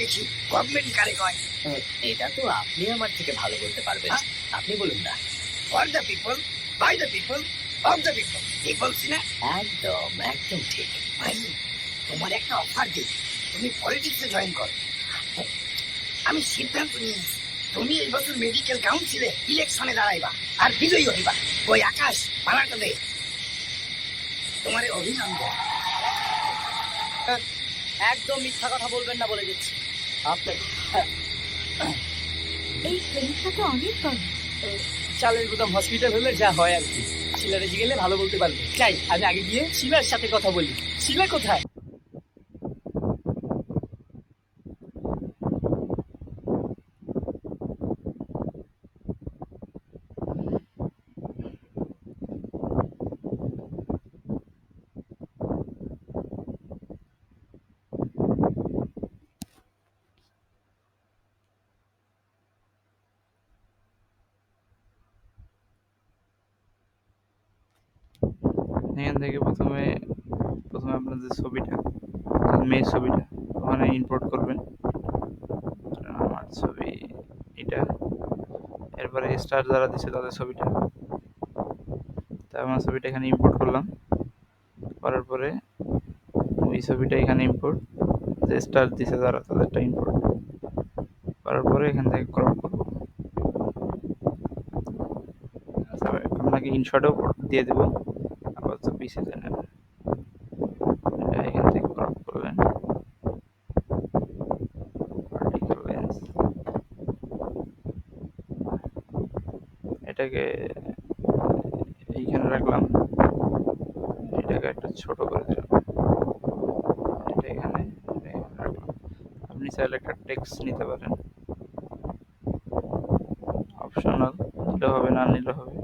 দেখি গভর্নমেন্ট কারে কয়? এটা তো আপনি আমার থেকে ভালো বলতে পারবেন? আপনি বলুন না। For the people by the people of the people ঠিক বলছি না? একদম একদম ঠিক। ভাই তোমার একটা অফার দিই। তুমি পলিটিক্সে জয়েন করো। আমি সিদ্ধান্ত নিয়েছি তুমি এই বছর মেডিকেল কাউন্সিলে ইলেকশনে দাঁড়াইবা আর বিজয়ী হইবা। ওই আকাশ পালাটা দে। তোমার অভিনন্দন। একদম মিথ্যা কথা বলবেন না বলে দিচ্ছি। আপনার এই ক্লিনিকটা তো অনেক বড়। চালের গুদাম হসপিটাল হলে যা হয় আর কি। শিলারে এসে গেলে ভালো বলতে পারবে। চাই আমি আগে গিয়ে শিলার সাথে কথা বলি। শিলা কোথায়? এখান থেকে প্রথমে প্রথমে আপনার যে ছবিটা মেয়ের ছবিটা, ওখানে ইম্পোর্ট করবেন। আমার ছবি, এটা। এরপরে স্টার যারা দিচ্ছে তাদের ছবিটা। তা আমার ছবিটা এখানে ইম্পোর্ট করলাম। করার পরে ওই ছবিটা এখানে ইম্পোর্ট যে স্টার দিছে যারা তাদেরটা ইম্পোর্ট করার পরে এখান থেকে ক্রপ করব। আচ্ছা আপনাকে ইনশর্টও দিয়ে দেবো। আপাতত পিছিয়ে এটা এখান থেকে ক্রপ লেন্স এটাকে এইখানে রাখলাম। এটাকে একটু ছোট করে দিলাম। এটা এখানে আপনি চাইলে একটা টেক্সট নিতে পারেন। অপশনাল নিলে হবে, না নিলে হবে।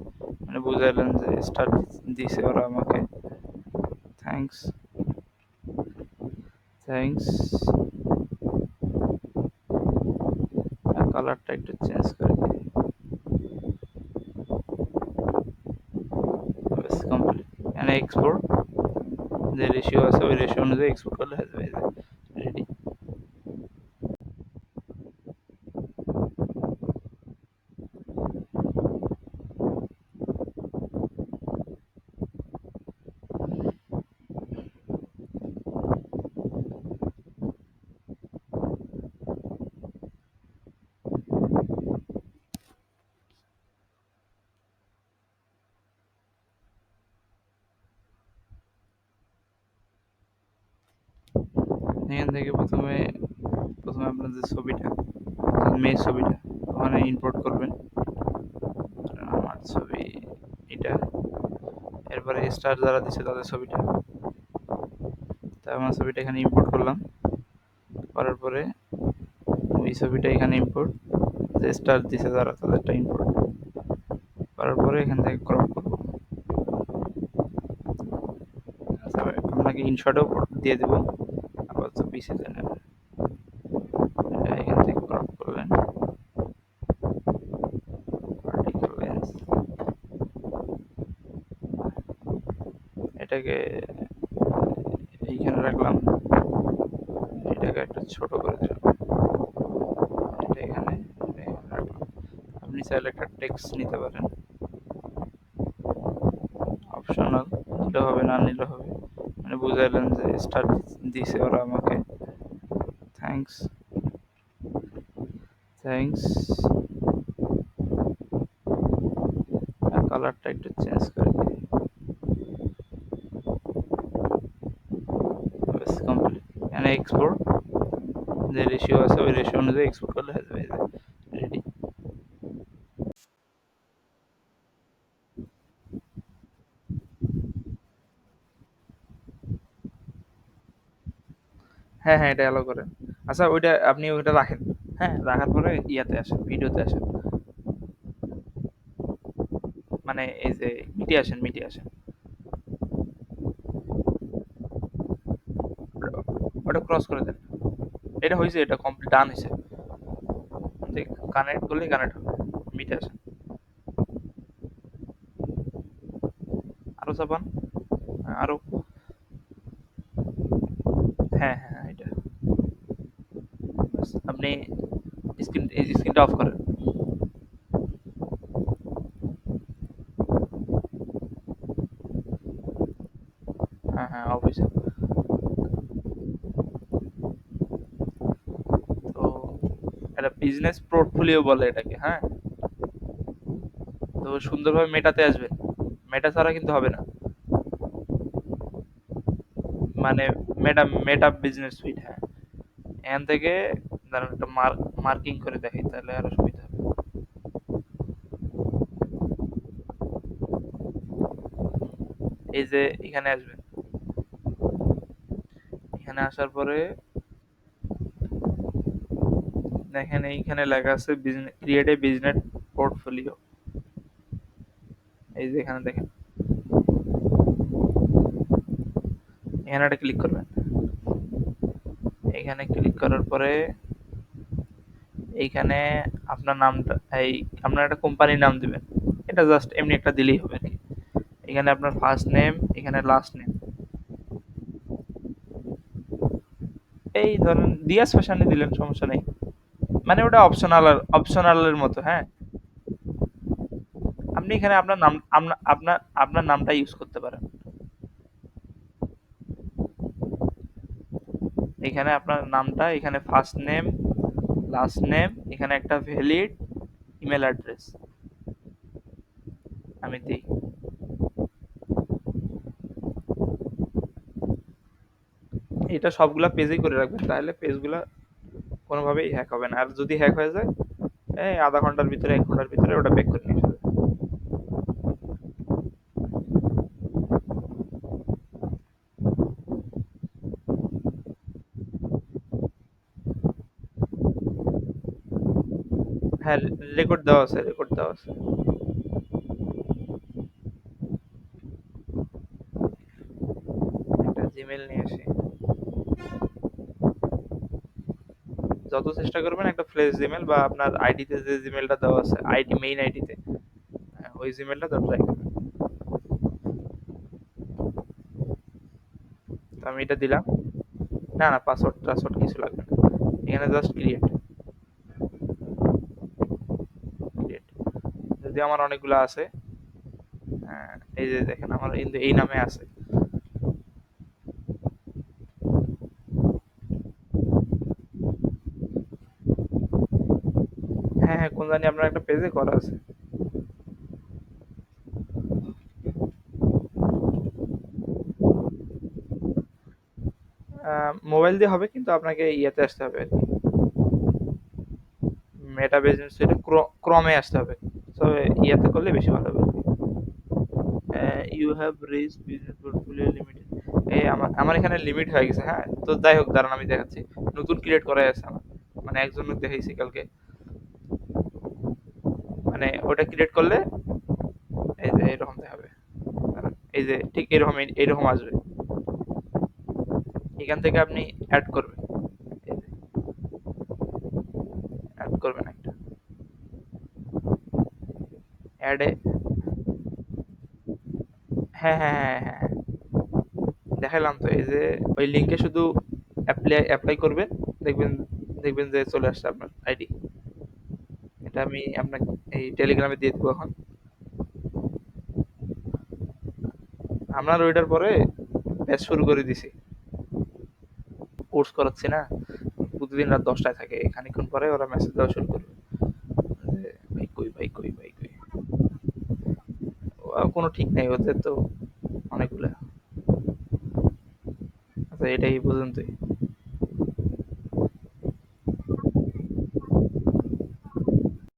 বুঝাইলেন যে স্টার দিছে ওরা আমাকে থ্যাঙ্কস থ্যাঙ্কস কালারটা একটু চেঞ্জ করে দিই কমপ্লিট এখানে এক্সপোর্ট যে রেশিও আছে ওই রেশিও অনুযায়ী এক্সপোর্ট করলে হয়ে যাবে। এখান থেকে প্রথমে প্রথমে আপনার যে ছবিটা মেয়ের ছবিটা ওখানে ইম্পোর্ট করবেন। আমার ছবি এটা। এরপরে স্টার যারা দিচ্ছে তাদের ছবিটা। তা আমার ছবিটা এখানে ইম্পোর্ট করলাম। করার পরে ওই ছবিটা এখানে ইম্পোর্ট যে স্টার দিছে যারা তাদেরটা ইম্পোর্ট করার পরে এখান থেকে ক্রপ করব। আচ্ছা আপনাকে ইনশটও দিয়ে দেবো। থেকে ক্রপ করলেন এটাকে এইখানে রাখলাম। এটাকে একটু ছোট করে দিলাম। এটা এখানে আপনি চাইলে একটা টেক্সট নিতে পারেন। অপশনাল নিলে হবে, না নিলে হবে। মানে বুঝাইলেন যে স্টার দিছে ওরা আমাকে। থ্যাঙ্কস থ্যাঙ্কস কালারটা একটু চেঞ্জ করে দিই। কমপ্লিট এখানে এক্সপোর্ট যে রেশিও আছে, ওই রেশিও অনুযায়ী এক্সপোর্ট করলে হয়ে যাবে। হ্যাঁ হ্যাঁ এটা অ্যালো করেন। আচ্ছা ওইটা আপনি ওইটা রাখেন। হ্যাঁ রাখার পরে ইয়াতে আসেন, ভিডিওতে আসেন। মানে এই যে মিটে আসেন মিটে আসেন। ওটা ক্রস করে দেন। এটা হয়েছে এটা কমপ্লিট ডান হয়েছে কানেক্ট করলে কানেক্ট হবে, মিটে আসেন। আরও চাপান, আরও। হ্যাঁ হ্যাঁ। আপনি স্ক্রিন স্ক্রিনটা অফ করেন। হ্যাঁ হ্যাঁ অফিসে তো একটা বিজনেস পোর্টফোলিও বলে এটাকে হ্যাঁ? তো সুন্দরভাবে মেটাতে আসবেন মেটা ছাড়া কিন্তু হবে না। মানে মেটা মেটা বিজনেস সুইট হ্যাঁ। এখান থেকে দাঁড়ান একটা মার্কিং করে দেখাই, তাহলে আরও সুবিধা হবে। এই যে এখানে আসবেন। এখানে আসার পরে দেখেন এইখানে লেখা আছে business create a business portfolio এই যে এখানে দেখেন। এখানে একটা ক্লিক করবেন। এখানে ক্লিক করার পরে এইখানে আপনার নামটা, এই আপনার একটা কোম্পানির নাম দেবেন। এটা জাস্ট এমনি একটা দিলেই হবে আর কি। এখানে আপনার ফার্স্ট নেম এখানে লাস্ট নেম এই ধরেন দিয়াস ফ্যাশনে দিলেন, সমস্যা নেই। মানে ওটা অপশনাল অপশনালের মতো হ্যাঁ? আপনি এখানে আপনার নাম আপনা- আপনার আপনার নামটা ইউজ করতে পারেন। এখানে আপনার নামটা, এখানে ফার্স্ট নেম লাস্ট নেম এখানে একটা ভ্যালিড ইমেল অ্যাড্রেস আমি দিই। এটা সবগুলা পেজেই করে রাখবেন, তাহলে পেজগুলা কোনোভাবেই হ্যাক হবে না। আর যদি হ্যাক হয়ে যায়, এই আধা ঘণ্টার ভিতরে, এক ঘণ্টার ভিতরে ওটা ব্যাক করে নিয়ে আসবে হ্যাঁ রেকর্ড দেওয়া আছে রেকর্ড দেওয়া আছে। একটা জিমেল নিয়ে আসি। যত চেষ্টা করবেন একটা ফ্লেশ জিমেল বা আপনার আইডিতে যে জিমেলটা দেওয়া আছে আইডি মেইন আইডিতে ওই জিমেলটা তো আমি এটা দিলাম। না না পাসওয়ার্ড টাসওয়ার্ড কিছু লাগবে না। এখানে জাস্ট ক্রিয়েট যদি আমার অনেকগুলো আছে। আহ, এই যে দেখেন আমার এই নামে আছে। হ্যাঁ হ্যাঁ কোন জানি আপনার একটা পেজে করা আছে। মোবাইল দিয়ে হবে কিন্তু আপনাকে ইয়েতে আসতে হবে আর কি। মেটা বিজনেস এটা ক্রমে আসতে হবে। তো ইয়াতে করলে বেশি ভালো হবে। You have reach business portfolio limited এই আমার আমার এখানে লিমিট হয়ে গেছে হ্যাঁ? তো যাই হোক, দাঁড়ান, আমি দেখাচ্ছি। নতুন ক্রিয়েট করা আছে আমার। মানে একজনের দেখাইছি কালকে। মানে ওটা ক্রিয়েট করলে এই যে এরকম দেখাবে। এই যে ঠিক এরকম এরকম আসবে। এখান থেকে আপনি অ্যাড করবেন অ্যাড করবেন একটা অ্যাডে হ্যাঁ হ্যাঁ হ্যাঁ হ্যাঁ। দেখালাম তো, এই যে ওই লিঙ্কে শুধু অ্যাপ্লাই অ্যাপ্লাই করবেন, দেখবেন দেখবেন যে চলে আসছে আপনার আইডি এটা আমি আপনাকে এই টেলিগ্রামে দিয়ে দেবো এখন। আপনার ওইটার পরে ব্যাচ শুরু করে দিছি। কোর্স করাচ্ছি না। প্রতিদিন রাত দশটায় থাকে। খানিক্ষণ পরে ওরা মেসেজ দেওয়া শুরু করবে যে, ভাই কই ভাই কই ভাই কই ও কোনো ঠিক নেই ওদের তো অনেকগুলো। আচ্ছা এটাই পর্যন্তই।